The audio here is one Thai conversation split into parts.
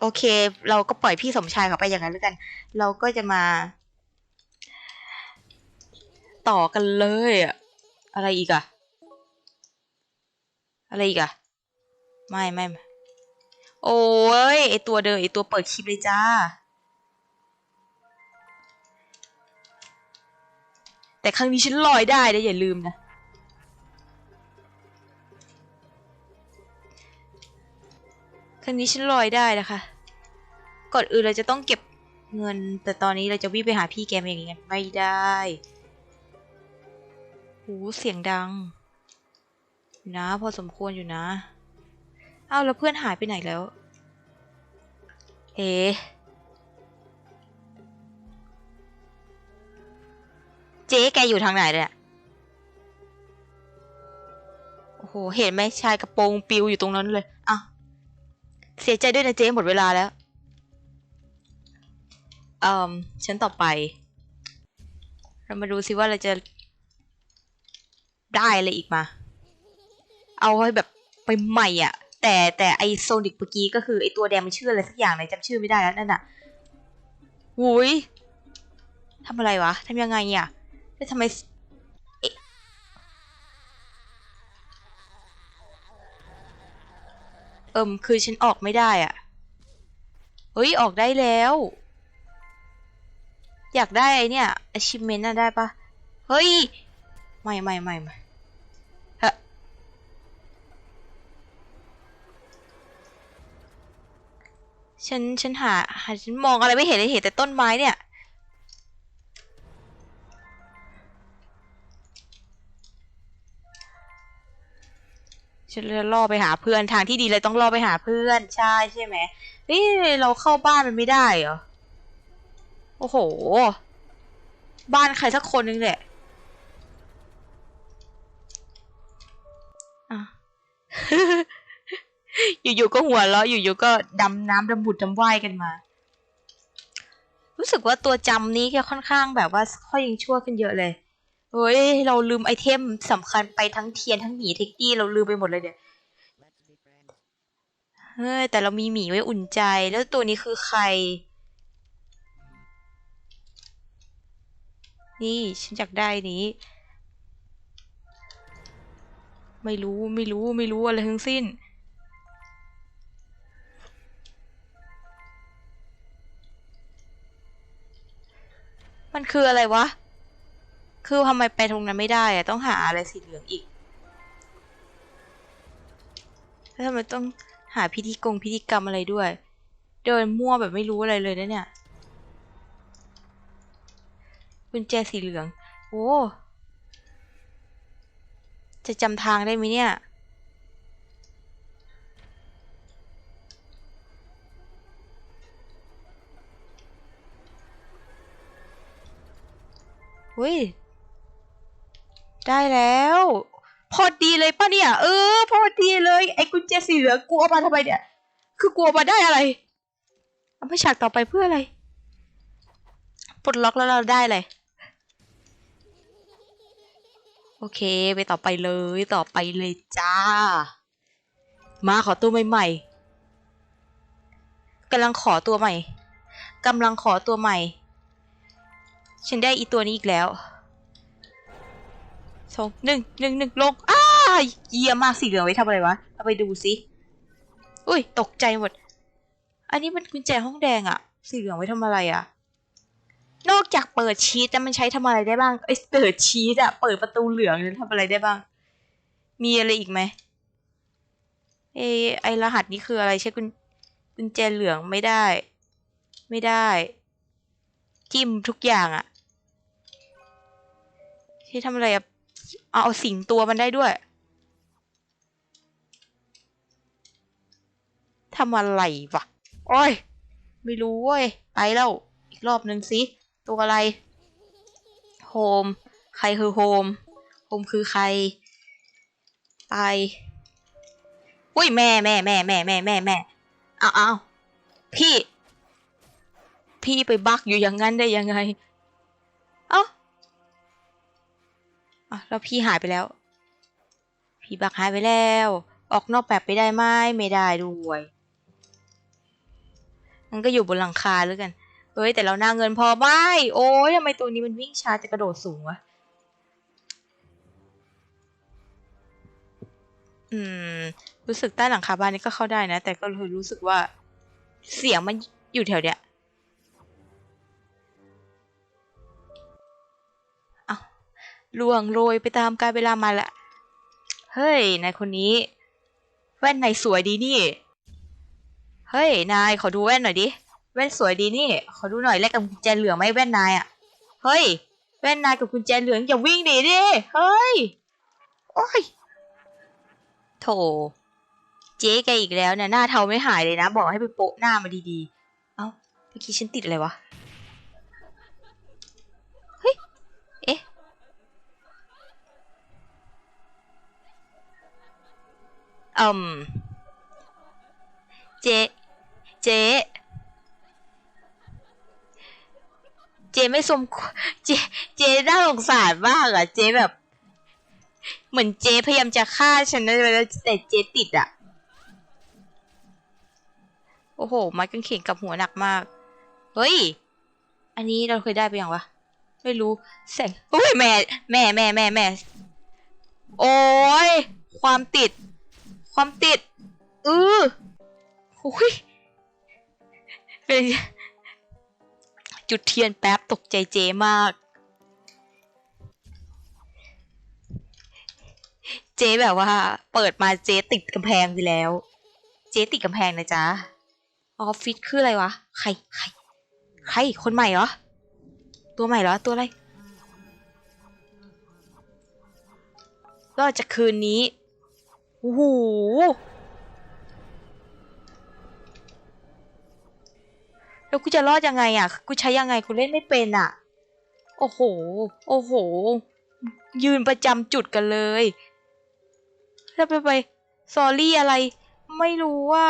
โอเค เราก็ปล่อยพี่สมชายเขาไปอย่างนั้นแล้วกัน เราก็จะมา ต่อกันเลยอะอะไรอีกอะอะไรอีกอะไม่ไม่ไมโอ้ยไอตัวเดิมไอตัวเปิดคลิปเลยจ้า แต่ครั้งนี้ฉันลอยได้นะอย่าลืมนะ ครั้งนี้ฉันลอยได้นะคะ ก่อนอื่นเราจะต้องเก็บเงิน แต่ตอนนี้เราจะวิ่งไปหาพี่แกมอย่างเงี้ยไม่ได้หูเสียงดัง นะ พอสมควรอยู่นะ เอ้าแล้วเพื่อนหายไปไหนแล้ว เอ๊ะเจ๊แกอยู่ทางไหนเนี่ยโอ้โห เห็นไหมชายกระโปรงปิวอยู่ตรงนั้นเลย เสียใจด้วยนะเจ๊หมดเวลาแล้วเอ่อฉันต่อไป เรามาดูซิว่าเราจะได้อะไรอีกมา เอาให้แบบไปใหม่อะ แต่แต่ไอโซนิกเมื่อกี้ก็คือไอตัวแดงมันชื่ออะไรสักอย่างไหนจำชื่อไม่ได้แล้วนั่นน่ะหุยทำอะไรวะทำยังไงอะแล้วทำไม เอิมคือฉันออกไม่ได้อะเฮ้ย ออกได้แล้ว อยากได้ไอเนี่ย achievement น่ะได้ปะเฮ้ย ไม่ไม่ไม่ไม่ฮะฉัน ฉันหาหา ฉันมองอะไรไม่เห็นเลยเห็นแต่ต้นไม้เนี่ย ฉันเลยล่อไปหาเพื่อนทางที่ดีเลยต้องล่อไปหาเพื่อนใช่ใช่ไหมเฮ้ยเราเข้าบ้านมันไม่ได้เหรอโอ้โห บ้านใครสักคนนึงแหละอะอยู่ๆก็หัวเราะอยู่ๆก็ดำน้ำดำบุดดำว่ายกันมา รู้สึกว่าตัวจำนี้แกค่อนข้างแบบว่าค่อยยังชั่วขึ้นเยอะเลย เฮ้ย เราลืมไอเทมสำคัญไปทั้งเทียนทั้งหมีเทคกี้เราลืมไปหมดเลยเนี่ยเฮ้ยแต่เรามีหมีไว้อุ่นใจแล้วตัวนี้คือใคร นี่ฉันอยากได้นี้ ไม่รู้ไม่รู้ไม่รู้อะไรทั้งสิ้นมันคืออะไรวะ คือทำไมไปตรงนั้นไม่ได้อะต้องหาอะไรสีเหลืองอีกแล้วทำไมต้องหาพิธีกงพิธีกรรมอะไรด้วย เดินมั่วแบบไม่รู้อะไรเลยนะเนี่ยกุญแจสีเหลือง โอ้จะจำทางได้ไหมเนี่ยเฮ้ย ได้แล้ว พอดีเลยป่ะเนี่ย เออ พอดีเลยไอ้กุญแจสีเหลืองกลัวมาทำไมเนี่ย คือกลัวมาได้อะไร เอาไปฉากต่อไปเพื่ออะไรปลดล็อกแล้วเราได้เลยโอเค ไปต่อไปเลยต่อไปเลยจ้า มาขอตัวใหม่ๆกำลังขอตัวใหม่กำลังขอตัวใหม่ ฉันได้อีตัวนี้อีกแล้ว สองหนึ่งหนึ่งหนึ่งลงอ้าเยี่ยมมากสีเหลืองไว้ทำอะไรวะเอาไปดูสิอุ้ยตกใจหมด อันนี้มันกุญแจห้องแดงอะสีเหลืองไว้ทำอะไรอะนอกจากเปิดชีตแล้วมันใช้ทำอะไรได้บ้างไอ้เปิดชีตอะเปิดประตูเหลืองนั้นทำอะไรได้บ้าง มีอะไรอีกไหมเอไอรหัสนี้คืออะไรใช้กุญกุญแจเหลืองไม่ได้ ไม่ได้ จิ้มทุกอย่างอะที่ทำอะไรอะ เอาเอาสิงตัวมันได้ด้วยทำอะไรวะ โอ้ย ไม่รู้เว้ย ไปแล้ว อีกรอบหนึ่งสิ ตัวอะไร โฮม ใครคือโฮม โฮมคือใคร ไปอุ้ยแม่แม่แม่แม่แม่แม่แม่เอาเอาพี่ พี่ไปบักอยู่อย่างนั้นได้ยังไง อะแล้วพี่หายไปแล้ว พี่บักหายไปแล้ว ออกนอกแบบไปได้ไหมไม่ได้ด้วยมันก็อยู่บนหลังคาแล้วกันเฮ้ยแต่เราหน้าเงินพอไหมโอ้ยทำไมตัวนี้มันวิ่งช้าจะกระโดดสูงวะอืม รู้สึกใต้หลังคาบ้านนี้ก็เข้าได้นะ แต่ก็รู้สึกว่า เสียงมันอยู่แถวเนี้ย ล่วงโรยไปตามกาลเวลามาละ เฮ้ย นายคนนี้ แว่นนายสวยดีนี่ เฮ้ย นายขอดูแว่นหน่อยดิ แว่นสวยดีนี่ ขอดูหน่อยแลกกับกุญแจเหลืองไหมแว่นนายอะ เฮ้ย แว่นนายกับกุญแจเหลืองอย่าวิ่งหนีดิ เฮ้ย โอ้ย โถ เจ๊แกอีกแล้วเนี่ยหน้าเทาไม่หายเลยนะ บอกให้ไปโปะหน้ามาดีๆ เอ้าเมื่อกี้ฉันติดอะไรวะ เฮ้ย เอ๊ะ อืมเจ๊ เจ๊ เจ๊ไม่สมควรเจ๊เจ๊น่าสงสารมากอะเจ๊แบบ เหมือนเจ๊พยายามจะฆ่าฉันนะแต่เจ๊ติดอะโอ้โห ไม้กางเขนกับหัวหนักมาก เฮ้ย อันนี้เราเคยได้ไปยังวะ ไม่รู้ แสงโอ้ยแม่ แม่ แม่ แม่ แม่ โอ้ย ความติด ความติด อือโอ้ยเป็นจุดเทียนแป๊บตกใจเจมาก เจ๊แบบว่า เปิดมาเจ๊ติดกำแพงไปแล้ว เจ๊ติดกำแพงนะจ๊ะ ออฟฟิศคืออะไรวะ ใคร ใคร ใคร คนใหม่เหรอ ตัวใหม่เหรอ ตัวอะไรรอดจากคืนนี้ อ้โหแล้วกูจะรอดยังไงอะ กูใช้ยังไงกูเล่นไม่เป็นอะ โอ้โห โอ้โห ยืนประจำจุดกันเลย แล้วไปไปซอรี่อะไร ไม่รู้ว่า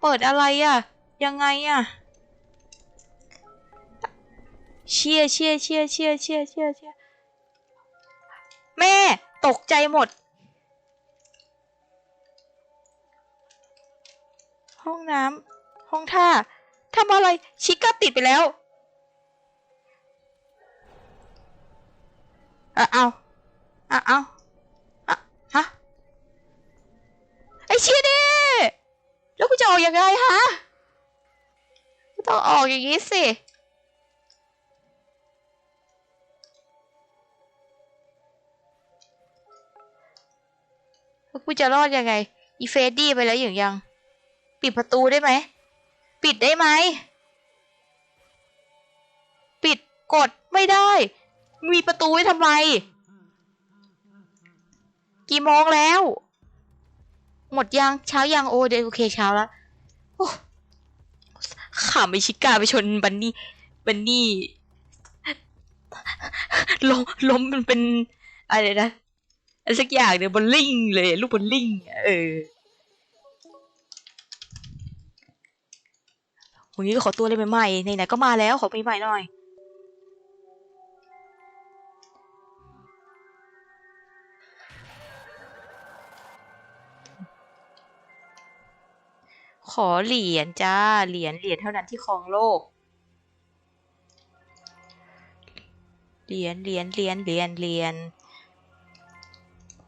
เปิดอะไรอะ ยังไงอะ เชียเชียเชียเชียเชียเชียเชียแม่ตกใจหมด ห้องน้ำห้องท่าทำอะไรชิก้าติดไปแล้วอะเอาอะเอาอะฮะไอเชียดิแล้วกูจะออกยังไงฮะกูต้องออกอย่างนี้สิแล้วกูจะรอดยังไง อีเฟดดี้ไปแล้วอย่างยัง ปิดประตูได้ไหม ปิดได้ไหม ปิดกดไม่ได้ มีประตูไว้ทำไม กี่โมงแล้ว หมดยังเช้ายังโอเดยวโอเคเช้าแล้วขำไอชิก้าไปชนบันนี่บันนี่ล้มล้มมันเป็นอะไรนะอะไรสักอย่างเนี่ยบอลลิงเลย ลูกบอลลิงเออ วันนี้ก็ขอตัวเลยใหม่ๆไหนๆก็มาแล้วขอไปใหม่หน่อย ขอเหรียญจ้า เหรียญเหรียญเท่านั้นที่ครองโลก เหรียญเหรียญเหรียญเหรียญเหรียญ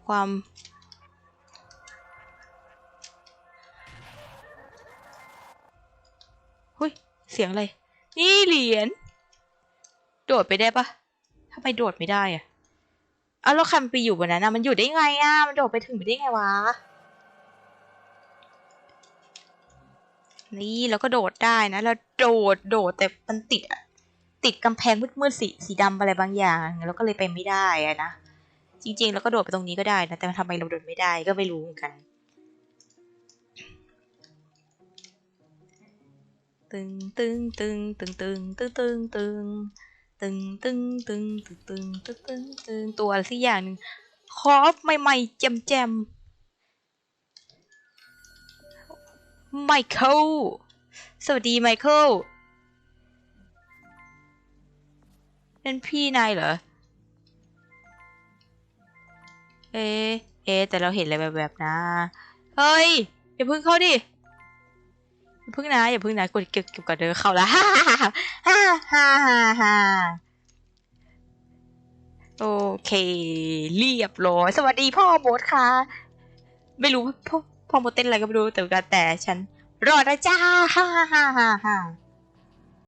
ความ เฮ้ย เสียงอะไร นี่เหรียญ โดดไปได้ปะทำไมโดดไม่ได้อะเอาแล้วใครมันไปอยู่บนนั้นนะมันอยู่ได้ไงอะ มันโดดไปถึงไปได้ไงวะ นี่แล้วก็โดดได้นะ แล้วโดดโดดแต่มันติดอะติดกำแพงมืดๆสีสีดำอะไรบางอย่าง แล้วก็เลยไปไม่ได้อะนะ จริงๆ แล้วก็โดดไปตรงนี้ก็ได้นะ แต่ทำไมเราโดดไม่ได้ก็ไม่รู้เหมือนกัน ตึงตึงตึงตึงตึงตึงตึงตึงตึงตึงตึงตึงตึงตึงตึงตึงตัวอะไรสักอย่างหนึ่งคอฟใหม่ๆแจมแจมไมเคิลสวัสดีไมเคิลเป็นพี่นายเหรอ เอ๊เอ๊แต่เราเห็นอะไรแบบๆนะ เฮ้ย อย่าเพิ่งเข้าดิ พึ่งนะอย่าพึ่งนะกดเก็บเก็บก่อนเดินเข้าละฮ่าฮ่าฮ่าฮ่าฮ่าโอเค เรียบร้อยสวัสดีพ่อโบทค่ะ ไม่รู้พ่อพ่อโบทเต้นอะไรก็ไม่รู้แต่แต่ฉันรอดแล้วจ้าฮ่าฮ่าฮ่าฮ่า